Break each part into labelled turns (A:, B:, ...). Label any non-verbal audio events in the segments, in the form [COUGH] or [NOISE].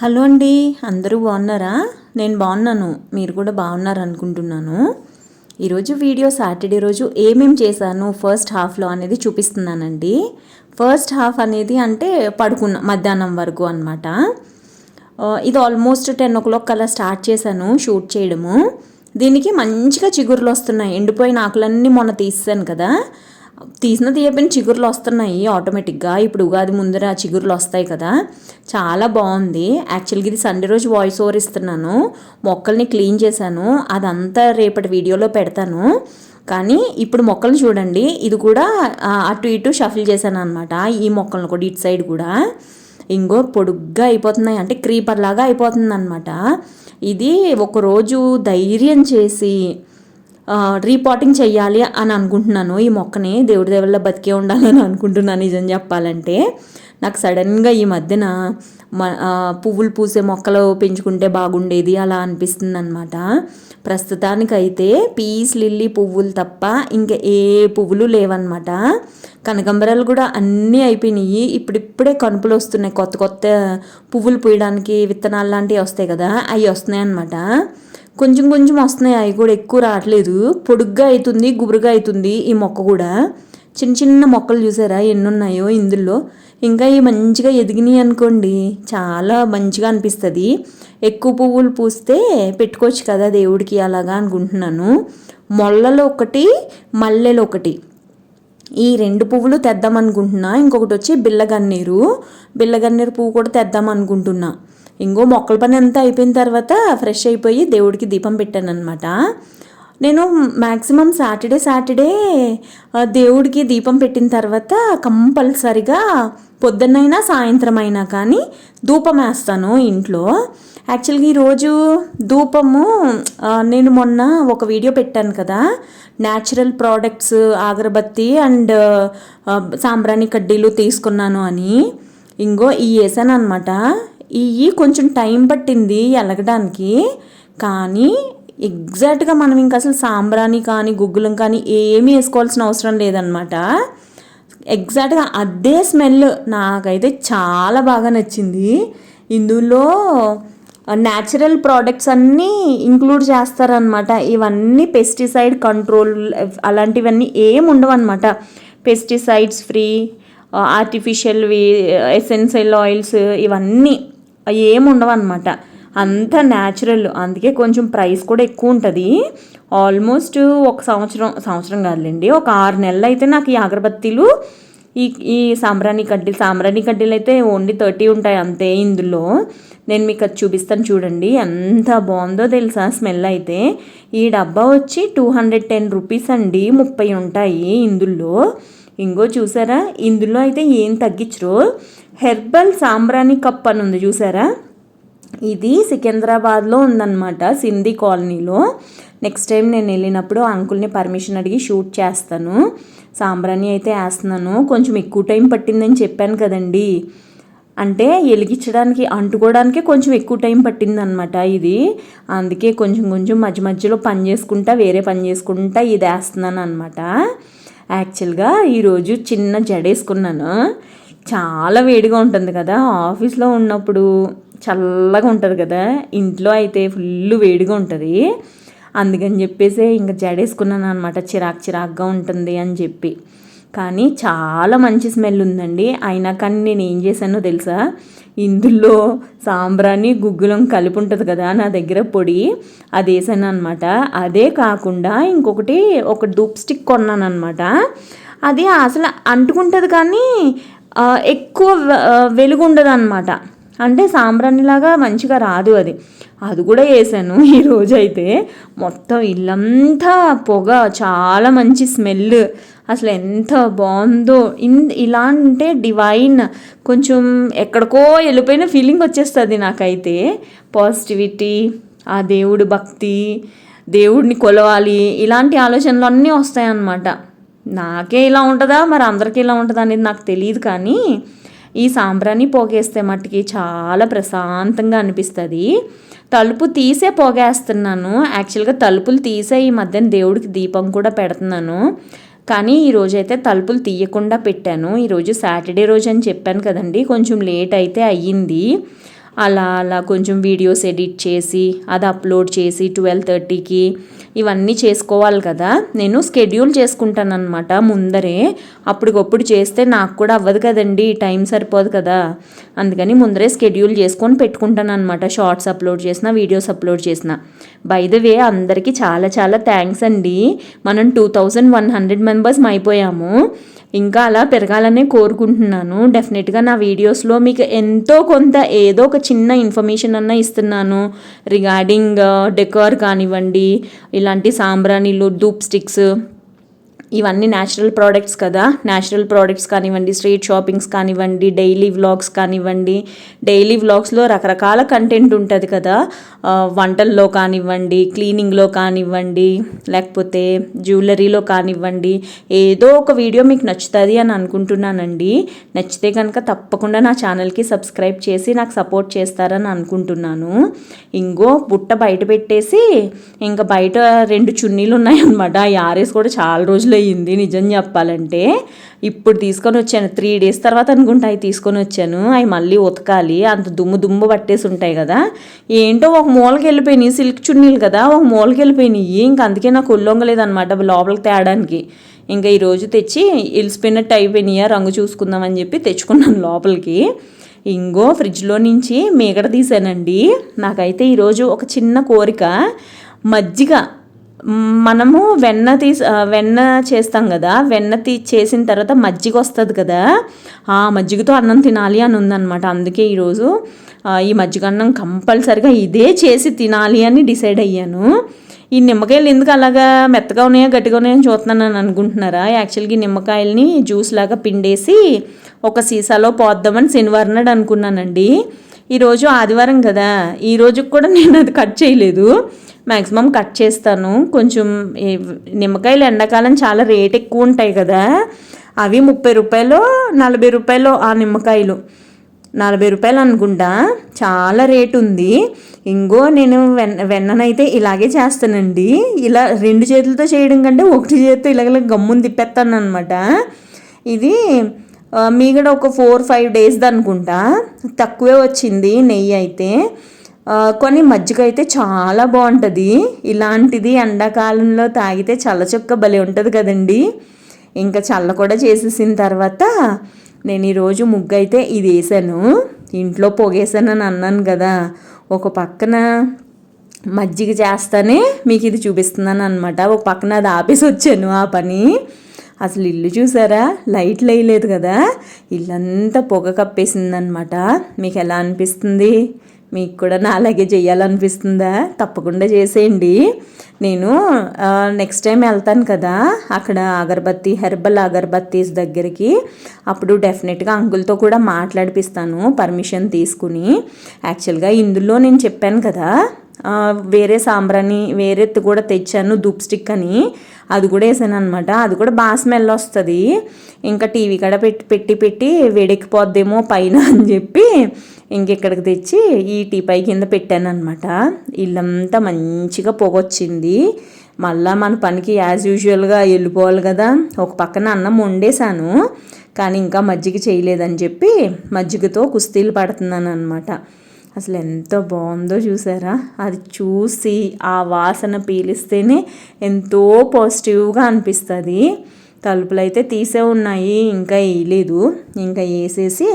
A: Hello అండి అందరూ బాగున్నారా? నేను బాగున్నాను మీరు కూడా బాగున్నారు అనుకుంటున్నాను ఈరోజు వీడియో సాటర్డే రోజు ఏమేం చేశాను ఫస్ట్ హాఫ్లో అనేది చూపిస్తున్నానండి. ఫస్ట్ హాఫ్ అనేది అంటే పడుకున్న మధ్యాహ్నం వరకు అనమాట ఇది ఆల్మోస్ట్ టెన్ ఓ క్లాక్ అలా స్టార్ట్ చేశాను షూట్ చేయడము. దీనికి మంచిగా చిగురులు వస్తున్నాయి ఎండిపోయిన ఆకులన్నీ మొన్న తీసాను కదా. తీసిన తీయపోయిన చిగురులు వస్తున్నాయి ఆటోమేటిక్గా ఇప్పుడు ఉగాది ముందర చిగురులు వస్తాయి కదా. చాలా బాగుంది. యాక్చువల్గా ఇది సండే రోజు వాయిస్ ఓవర్ ఇస్తున్నాను. మొక్కల్ని క్లీన్ చేశాను. అదంతా రేపటి వీడియోలో పెడతాను. కానీ ఇప్పుడు మొక్కలు చూడండి. ఇది కూడా అటు ఇటు షఫిల్ చేశాను అనమాట ఈ మొక్కలను కూడా ఇటు సైడ్ కూడా. ఇంకో పొడుగ్గా అయిపోతున్నాయి. అంటే క్రీపర్ లాగా అయిపోతుంది అనమాట ఇది ఒకరోజు ధైర్యం చేసి రీపాటింగ్ చేయాలి అని అనుకుంటున్నాను. ఈ మొక్కని దేవుడి దేవుళ్ళ బతికే ఉండాలని అనుకుంటున్నాను నిజం చెప్పాలంటే. నాకు సడన్గా ఈ మధ్యన పువ్వులు పూసే మొక్కలు పెంచుకుంటే బాగుండేది అలా అనిపిస్తుంది అనమాట ప్రస్తుతానికైతే పీస్ లిల్లీ పువ్వులు తప్ప ఇంకా ఏ పువ్వులు లేవన్నమాట. కనకంబరాలు కూడా అన్నీ అయిపోయినాయి. ఇప్పుడిప్పుడే కనుపులు వస్తున్నాయి. కొత్త కొత్త పువ్వులు పూయడానికి విత్తనాలు లాంటివి వస్తాయి కదా అవి వస్తున్నాయి అనమాట కొంచెం కొంచెం వస్తున్నాయి అవి కూడా ఎక్కువ రావట్లేదు. పొడుగ్గా అవుతుంది గుబురుగా అవుతుంది ఈ మొక్క కూడా. చిన్న చిన్న మొక్కలు చూసారా? ఎన్ని ఉన్నాయో ఇందులో. ఇంకా ఇవి మంచిగా ఎదిగినాయి అనుకోండి చాలా మంచిగా అనిపిస్తుంది. ఎక్కువ పువ్వులు పూస్తే పెట్టుకోవచ్చు కదా దేవుడికి అలాగా అనుకుంటున్నాను. మొల్లలు ఒకటి మల్లెలు ఒకటి. ఈ రెండు పువ్వులు తెద్దాం అనుకుంటున్నా. ఇంకొకటి వచ్చి బిల్లగన్నేరు బిల్లగన్నేరు పువ్వు కూడా తెద్దాం అనుకుంటున్నా. ఇంకో మొక్కల పని అంతా అయిపోయిన తర్వాత ఫ్రెష్ అయిపోయి దేవుడికి దీపం పెట్టాను అనమాట నేను మ్యాక్సిమం సాటర్డే సాటర్డే దేవుడికి దీపం పెట్టిన తర్వాత కంపల్సరిగా పొద్దున్నైనా సాయంత్రం అయినా కానీ ధూపం వేస్తాను ఇంట్లో. యాక్చువల్గా ఈరోజు ధూపము నేను మొన్న ఒక వీడియో పెట్టాను కదా. న్యాచురల్ ప్రోడక్ట్స్ అగరబత్తి అండ్ సాంబ్రాణి కడ్డీలు తీసుకున్నాను అని. ఇంకో ఈ వేసాను అనమాట ఇవి కొంచెం టైం పట్టింది ఎలగడానికి. కానీ ఎగ్జాక్ట్గా మనం ఇంకా అసలు సాంబ్రాణి కానీ గుగ్గులం కానీ ఏమీ వేసుకోవాల్సిన అవసరం లేదనమాట ఎగ్జాక్ట్గా అదే స్మెల్ నాకైతే చాలా బాగా నచ్చింది. ఇందులో న్యాచురల్ ప్రోడక్ట్స్ అన్నీ ఇంక్లూడ్ చేస్తారనమాట ఇవన్నీ పెస్టిసైడ్ కంట్రోల్ అలాంటివన్నీ ఏం ఉండవు అనమాట పెస్టిసైడ్స్ ఫ్రీ ఆర్టిఫిషియల్వి ఎసెన్షియల్ ఆయిల్స్ ఇవన్నీ. ఏముండవు అనమాట అంత న్యాచురల్ అందుకే కొంచెం ప్రైస్ కూడా ఎక్కువ ఉంటుంది ఆల్మోస్ట్ ఒక సంవత్సరం సంవత్సరం కాదులేండి ఒక ఆరు నెలలు అయితే నాకు ఈ అగరబత్తీలు ఈ ఈ సాంబ్రాణి కడ్డీలు సాంబ్రాణి కడ్డీలు అయితే ఓన్లీ థర్టీ ఉంటాయి అంతే ఇందులో. నేను మీకు అది చూపిస్తాను చూడండి ఎంత బాగుందో తెలుసా స్మెల్ అయితే. ఈ డబ్బా వచ్చి టూ హండ్రెడ్ టెన్ రూపీస్ అండి ముప్పై ఉంటాయి ఇందులో. ఇంకో చూసారా? ఇందులో అయితే ఏం తగ్గించరు? హెర్బల్ సాంబ్రాణి కప్ అని ఉంది చూసారా? ఇది సికింద్రాబాద్లో ఉందన్నమాట సింధీ కాలనీలో. నెక్స్ట్ టైం నేను వెళ్ళినప్పుడు అంకుల్ని పర్మిషన్ అడిగి షూట్ చేస్తాను. సాంబ్రాణి అయితే వేస్తున్నాను. కొంచెం ఎక్కువ టైం పట్టిందని చెప్పాను కదండి. అంటే వెలిగించడానికి అంటుకోవడానికి కొంచెం ఎక్కువ టైం పట్టిందనమాట ఇది. అందుకే కొంచెం కొంచెం మధ్య మధ్యలో పని చేసుకుంటా వేరే పని చేసుకుంటా ఇది వేస్తున్నాను అనమాట యాక్చువల్గా ఈరోజు చిన్న జడేసుకున్నాను. చాలా వేడిగా ఉంటుంది కదా. ఆఫీస్లో ఉన్నప్పుడు చల్లగా ఉంటుంది కదా. ఇంట్లో అయితే ఫుల్ వేడిగా ఉంటుంది. అందుకని చెప్పేసి ఇంకా జడేసుకున్నాను అనమాట చిరాక్ చిరాక్గా ఉంటుంది అని చెప్పి. కానీ చాలా మంచి స్మెల్ ఉందండి. అయినా కానీ నేను ఏం చేశానో తెలుసా? ఇందులో సాంబ్రాన్ని గుగ్గులం కలిపి ఉంటుంది కదా నా దగ్గర పొడి అది వేసాను అనమాట అదే కాకుండా ఇంకొకటి ఒక డూప్ స్టిక్ కొన్నాను అనమాట అది అసలు అంటుకుంటుంది కానీ ఎక్కువ వెలుగు ఉండదు అనమాట అంటే సాంబ్రాణిలాగా మంచిగా రాదు అది. అది కూడా వేసాను [LAUGHS] ఈరోజు అయితే మొత్తం ఇల్లంతా పొగ చాలా మంచి స్మెల్. అసలు ఎంత బాగుందో. ఇన్ ఇలా అంటే డివైన్ కొంచెం ఎక్కడికో వెళ్ళిపోయిన ఫీలింగ్ వచ్చేస్తుంది నాకైతే. పాజిటివిటీ ఆ దేవుడు భక్తి దేవుడిని కొలవాలి ఇలాంటి ఆలోచనలు అన్నీ వస్తాయన్నమాట. నాకే ఇలా ఉంటుందా? మరి అందరికీ ఇలా ఉంటుందా అనేది నాకు తెలియదు కానీ ఈ సాంబ్రాన్ని పోగేస్తే మట్టుకి చాలా ప్రశాంతంగా అనిపిస్తుంది. తలుపు తీసే పోగేస్తున్నాను. యాక్చువల్గా తలుపులు తీసే ఈ మధ్యన దేవుడికి దీపం కూడా పెడుతున్నాను. కానీ ఈరోజైతే తలుపులు తీయకుండా పెట్టాను. ఈరోజు సాటర్డే రోజు అని చెప్పాను కదండి. కొంచెం లేట్ అయితే అయ్యింది. అలా అలా కొంచెం వీడియోస్ ఎడిట్ చేసి అది అప్లోడ్ చేసి ట్వెల్వ్ థర్టీకి ఇవన్నీ చేసుకోవాలి కదా. నేను స్కెడ్యూల్ చేసుకుంటానమాట ముందరే. అప్పటికప్పుడు చేస్తే నాకు కూడా అవ్వదు కదండి టైం సరిపోదు కదా. అందుకని ముందరే స్కెడ్యూల్ చేసుకొని పెట్టుకుంటాను అనమాట షార్ట్స్ అప్లోడ్ చేసిన వీడియోస్ అప్లోడ్ చేసిన. బై ద వే అందరికీ చాలా చాలా థ్యాంక్స్ అండి. మనం two thousand one hundred members అయిపోయాము. ఇంకా అలా పెరగాలనే కోరుకుంటున్నాను. డెఫినెట్గా నా వీడియోస్లో మీకు ఎంతో కొంత ఏదో ఒక చిన్న ఇన్ఫర్మేషన్ అన్న ఇస్తున్నాను. రిగార్డింగ్ డెకోర్ uh, కానివ్వండి ఇలాంటి సాంబ్రాణిలు డూప్ స్టిక్స్ ఇవన్నీ న్యాచురల్ ప్రోడక్ట్స్ కదా. న్యాచురల్ ప్రోడక్ట్స్ కానివ్వండి స్ట్రీట్ షాపింగ్స్ కానివ్వండి డైలీ వ్లాగ్స్ కానివ్వండి డైలీ వ్లాగ్స్లో రకరకాల కంటెంట్ ఉంటుంది కదా. వంటల్లో కానివ్వండి క్లీనింగ్లో కానివ్వండి లేకపోతే జ్యువెలరీలో కానివ్వండి ఏదో ఒక వీడియో మీకు నచ్చుతుంది అని అనుకుంటున్నానండి. నచ్చితే కనుక తప్పకుండా నా ఛానల్కి సబ్స్క్రైబ్ చేసి నాకు సపోర్ట్ చేస్తారని అనుకుంటున్నాను. ఇంకో బుట్ట బయట పెట్టేసి ఇంకా బయట రెండు చున్నీలు ఉన్నాయన్నమాట. ఆ యారేస్ కూడా చాలా రోజులు అయ్యింది నిజం చెప్పాలంటే. ఇప్పుడు తీసుకొని వచ్చాను. త్రీ డేస్ తర్వాత అనుకుంటా అవి తీసుకొని వచ్చాను. అవి మళ్ళీ ఉతకాలి. అంత దుమ్ము దుమ్ము పట్టేసి ఉంటాయి కదా. ఏంటో ఒక మూలకి వెళ్ళిపోయినాయి సిల్క్ చున్నీలు కదా ఒక మూలకి వెళ్ళిపోయినాయి ఇంక అందుకే నాకు ఒళ్ళొంగలేదనమాట లోపలికి తేడానికి. ఇంకా ఈరోజు తెచ్చి ఇలిసిపోయినట్టు అయిపోయినాయా రంగు చూసుకుందామని చెప్పి తెచ్చుకున్నాను లోపలికి. ఇంగో ఫ్రిడ్జ్లో నుంచి మీగడ తీసానండి నాకైతే ఈరోజు ఒక చిన్న కోరిక మజ్జిగ మనము వెన్న తీసి వెన్న చేస్తాం కదా వెన్న తీ చేసిన తర్వాత మజ్జిగ వస్తుంది కదా ఆ మజ్జిగతో అన్నం తినాలి అని ఉందన్నమాట. అందుకే ఈరోజు ఈ మజ్జిగ అన్నం కంపల్సరిగా ఇదే చేసి తినాలి అని డిసైడ్ అయ్యాను. ఈ నిమ్మకాయలు ఎందుకు అలాగా మెత్తగా ఉన్నాయో గట్టిగా ఉన్నాయో చూస్తున్నాను అని అనుకుంటున్నారా? యాక్చువల్గా ఈ నిమ్మకాయలని జ్యూస్ లాగా పిండేసి ఒక సీసాలో పోద్దామని శనివారం నాడు అనుకున్నానండి. ఈరోజు ఆదివారం కదా. ఈరోజుకి కూడా నేను అది కట్ చేయలేదు. మ్యాక్సిమం కట్ చేస్తాను. కొంచెం నిమ్మకాయలు ఎండాకాలం చాలా రేట్ ఎక్కువ ఉంటాయి కదా. అవి ముప్పై రూపాయలు నలభై రూపాయలు ఆ నిమ్మకాయలు. నలభై రూపాయలు అనుకుంటా. చాలా రేట్ ఉంది. ఇంకో నేను వెన్న వెన్ననైతే ఇలాగే చేస్తానండి. ఇలా రెండు చేతులతో చేయడం కంటే ఒకటి చేతితో ఇలాగ గమ్ముని తిప్పేస్తాను అనమాట ఇది మీగడ ఒక ఫోర్ ఫైవ్ డేస్ అనుకుంటా. తక్కువే వచ్చింది నెయ్యి అయితే. కొన్ని మజ్జిగ అయితే చాలా బాగుంటుంది. ఇలాంటిది ఎండాకాలంలో తాగితే చల్లచొక్క భలే ఉంటుంది కదండి. ఇంకా చల్ల కూడా చేసేసిన తర్వాత నేను ఈరోజు ముగ్గు అయితే ఇది వేసాను. ఇంట్లో పొగేసానని అన్నాను కదా. ఒక పక్కన మజ్జిగ చేస్తానే మీకు ఇది చూపిస్తున్నాను అనమాట ఒక పక్కన అది ఆపేసి వచ్చాను ఆ పని. అసలు ఇల్లు చూసారా? లైట్లు వేయలేదు కదా? ఇల్లంతా పొగ కప్పేసిందనమాట మీకు ఎలా అనిపిస్తుంది? మీకు కూడా నా అలాగే చేయాలనిపిస్తుందా తప్పకుండా చేసేయండి. నేను నెక్స్ట్ టైం వెళ్తాను కదా అక్కడ అగరబత్తి హెర్బల్ అగరబత్తీస్ దగ్గరికి. అప్పుడు డెఫినెట్గా అంకుల్తో కూడా మాట్లాడిపిస్తాను పర్మిషన్ తీసుకుని. యాక్చువల్గా ఇందులో నేను చెప్పాను కదా వేరే సాంబ్రాని వేరేది కూడా తెచ్చాను దూప్ స్టిక్ అని. అది కూడా వేసాను అనమాట అది కూడా బాగా స్మెల్ వస్తుంది. ఇంకా టీవీ కూడా పెట్టి పెట్టి పెట్టి వేడెక్కిపోద్దేమో పైన అని చెప్పి ఇంకెక్కడికి తెచ్చి ఈ టీపై కింద పెట్టాను అనమాట ఇల్లంతా మంచిగా పొగొచ్చింది. మళ్ళా మన పనికి యాజ్ యూజువల్గా వెళ్ళిపోవాలి కదా. ఒక పక్కన అన్నం వండేశాను. కానీ ఇంకా మజ్జిగ చేయలేదని చెప్పి మజ్జిగతో కుస్తీలు పడుతున్నాను అనమాట అసలు ఎంత బాగుందో చూసారా? అది చూసి ఆ వాసన పీలిస్తేనే ఎంతో పాజిటివ్గా అనిపిస్తుంది. తలుపులు అయితే తీసే ఉన్నాయి ఇంకా వేయలేదు. ఇంకా వేసేసి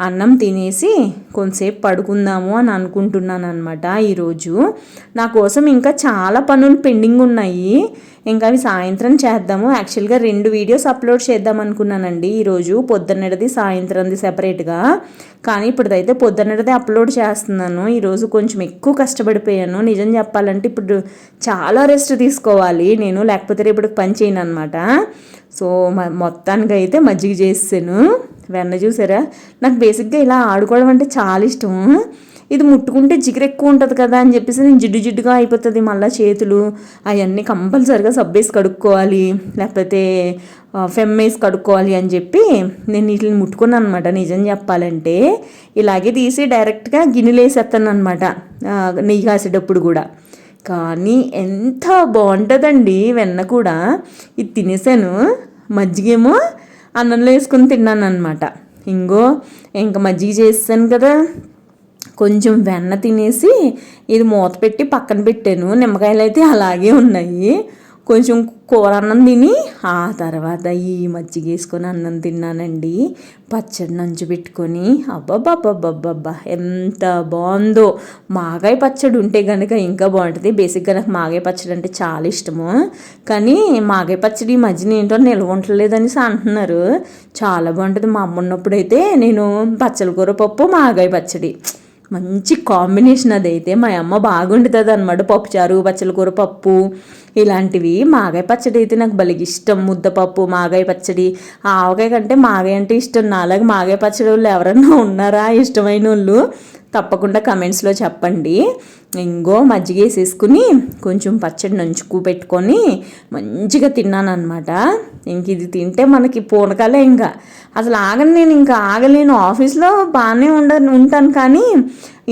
A: అన్నం తినేసి కొంతసేపు పడుకుందాము అని అనుకుంటున్నాను అనమాట ఈరోజు. నా కోసం ఇంకా చాలా పనులు పెండింగ్ ఉన్నాయి. ఇంకా అవి సాయంత్రం చేద్దాము. యాక్చువల్గా రెండు వీడియోస్ అప్లోడ్ చేద్దాం అనుకున్నానండి ఈరోజు. పొద్దున్నది సాయంత్రంది సెపరేట్గా. కానీ ఇప్పుడైతే పొద్దున్నది అప్లోడ్ చేస్తున్నాను. ఈరోజు కొంచెం ఎక్కువ కష్టపడిపోయాను. నిజం చెప్పాలంటే ఇప్పుడు చాలా రెస్ట్ తీసుకోవాలి. నేను లేకపోతే రేపటికి పని చేయను అనమాట సో మొత్తానికి అయితే మజ్జిగ చేసాను వెన్న చూసారా? నాకు బేసిక్గా ఇలా ఆడుకోవడం అంటే చాలా ఇష్టం. ఇది ముట్టుకుంటే జిగురు ఎక్కువ ఉంటుంది కదా అని చెప్పేసి నేను జిడ్డు జిడ్డుగా అయిపోతుంది మళ్ళీ చేతులు అవన్నీ కంపల్సరిగా సబ్బేసి కడుక్కోవాలి లేకపోతే ఫెమ్ వేసి కడుక్కోవాలి అని చెప్పి నేను వీటిని ముట్టుకున్నాను అనమాట నిజం చెప్పాలంటే. ఇలాగే తీసి డైరెక్ట్గా గిన్నెలు వేసేస్తాను అనమాట నెయ్యి కాసేటప్పుడు కూడా. కానీ ఎంత బాగుంటుందండి వెన్న కూడా. ఇది తినేసాను. మజ్జిగేమో అన్నంలో వేసుకొని తిన్నాను అనమాట ఇంకో ఇంకా మజ్జిగ చేస్తాను కదా కొంచెం వెన్న తినేసి ఇది మూత పెట్టి పక్కన పెట్టాను. నిమ్మకాయలు అయితే అలాగే ఉన్నాయి. కొంచెం కూర అన్నం తిని ఆ తర్వాత ఈ మజ్జిగ వేసుకొని అన్నం తిన్నానండి. పచ్చడి నంచు పెట్టుకొని అబ్బబ్బబ్బబ్బబ్బబ్బా ఎంత బాగుందో. మాగాయ పచ్చడి ఉంటే కనుక ఇంకా బాగుంటుంది. బేసిక్గా నాకు మాగాయ పచ్చడి అంటే చాలా ఇష్టము. కానీ మాగాయ పచ్చడి ఈ మధ్యన ఏంటో నిల్వ ఉండలేదనేసి అంటున్నారు. చాలా బాగుంటుంది. మా అమ్మ ఉన్నప్పుడు అయితే నేను పచ్చల కూర పప్పు మాగాయ పచ్చడి. మంచి కాంబినేషన్ అదైతే. మా అమ్మ బాగుంటుంది అనమాట పప్పుచారు పచ్చల కూర పప్పు. ఇలాంటివి. మాగాయ పచ్చడి అయితే నాకు భలే ఇష్టం. ముద్దపప్పు మాగాయ పచ్చడి ఆవకాయ కంటే మాగాయ అంటే ఇష్టం. నాలాగా మాగాయ పచ్చడి వాళ్ళు ఎవరన్నా ఉన్నారా? ఇష్టమైన వాళ్ళు. తప్పకుండా కమెంట్స్లో చెప్పండి. ఇంకో మజ్జిగ వేసేసుకుని కొంచెం పచ్చడి నంచుకు పెట్టుకొని మంచిగా తిన్నానమాట ఇంక ఇది తింటే మనకి పూనకాలే ఇంకా. అసలు ఆగను నేను ఇంకా ఆగలేను. ఆఫీస్లో బాగానే ఉండ ఉంటాను కానీ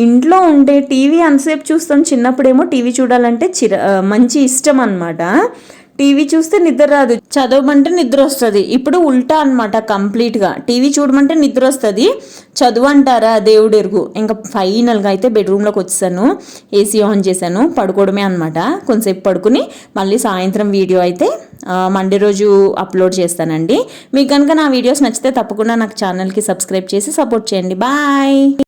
A: ఇంట్లో ఉంటే టీవీ అంతసేపు చూస్తాం చిన్నప్పుడేమో టీవీ చూడాలంటే చిర మంచి ఇష్టం అనమాట టీవీ చూస్తే నిద్ర రాదు. చదవమంటే నిద్ర వస్తుంది. ఇప్పుడు ఉల్టా అనమాట కంప్లీట్గా టీవీ చూడమంటే నిద్ర వస్తుంది. చదువు అంటారా? దేవుడు ఎరుగు. ఇంకా ఫైనల్గా అయితే బెడ్రూమ్లోకి వచ్చాను ఏసీ ఆన్ చేశాను. పడుకోవడమే అనమాట కొంతసేపు పడుకుని మళ్ళీ సాయంత్రం వీడియో అయితే మండే రోజు అప్లోడ్ చేస్తానండి. మీకు కనుక నా వీడియోస్ నచ్చితే తప్పకుండా నాకు ఛానల్కి సబ్స్క్రైబ్ చేసి సపోర్ట్ చేయండి. బాయ్